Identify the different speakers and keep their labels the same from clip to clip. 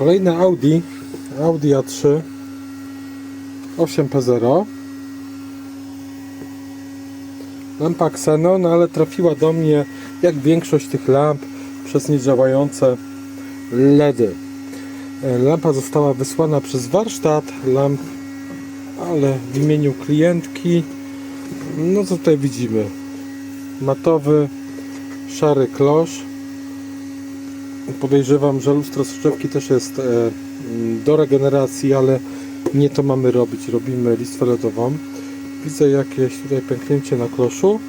Speaker 1: Kolejne Audi, Audi A3 8P0 Lampa Xenon, ale trafiła do mnie jak większość tych lamp przez niedziałające LEDy. E, Lampa została wysłana przez warsztat lamp, ale w imieniu klientki no co tutaj widzimy? Matowy szary klosz podejrzewam, że lustro soczewki też jest e, do regeneracji, ale nie to mamy robić. Robimy listwę LEDową. Widzę jakieś tutaj pęknięcie na kloszu.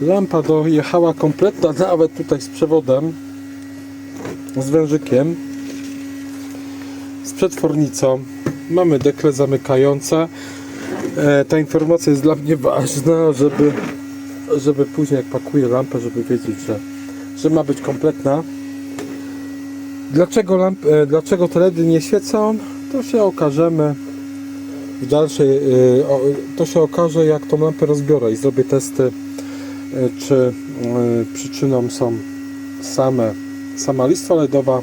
Speaker 1: Lampa dojechała kompletna, nawet tutaj z przewodem, z wężykiem, z przetwornicą. Mamy dekle zamykające. E, ta informacja jest dla mnie ważna, żeby, żeby później jak pakuję lampę, żeby wiedzieć, że, że ma być kompletna. Dlaczego, lamp, e, dlaczego te LEDy nie świecą? To się okażemy w dalszej. e, To się okaże, jak tą lampę rozbiorę i zrobię testy, e, czy przyczyną są same, sama listwa LEDowa,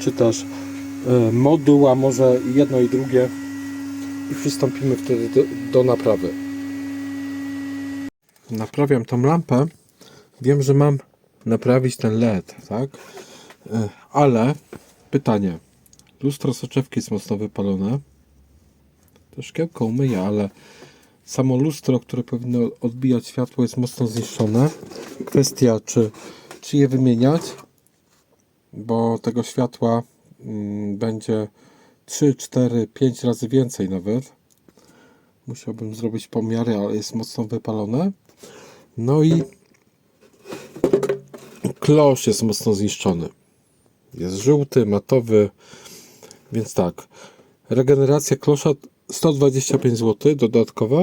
Speaker 1: czy też moduł, a może jedno i drugie. I przystąpimy wtedy do, do naprawy. Naprawiam tą lampę. Wiem, że mam naprawić ten LED, tak? E, Ale pytanie. Lustro soczewki jest mocno wypalone. To szkiełko umyję, ale samo lustro, które powinno odbijać światło jest mocno zniszczone. Kwestia, czy, czy je wymieniać, bo tego światła mm, będzie 3, 4, 5 razy więcej nawet. Musiałbym zrobić pomiary, ale jest mocno wypalone. No i klosz jest mocno zniszczony. Jest żółty, matowy, więc tak. Regeneracja klosza 125 zł dodatkowa.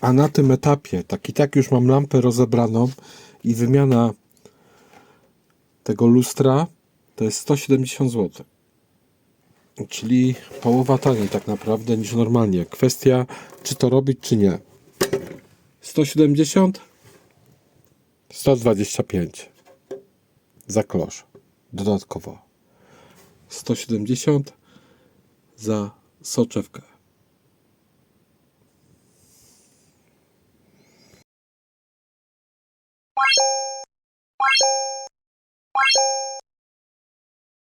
Speaker 1: A na tym etapie, tak i tak już mam lampę rozebraną i wymiana tego lustra to jest 170 zł. Czyli połowa taniej tak naprawdę niż normalnie. Kwestia, czy to robić, czy nie. 170 125 za klosz. Dodatkowo 170 za soczewkę. Bye.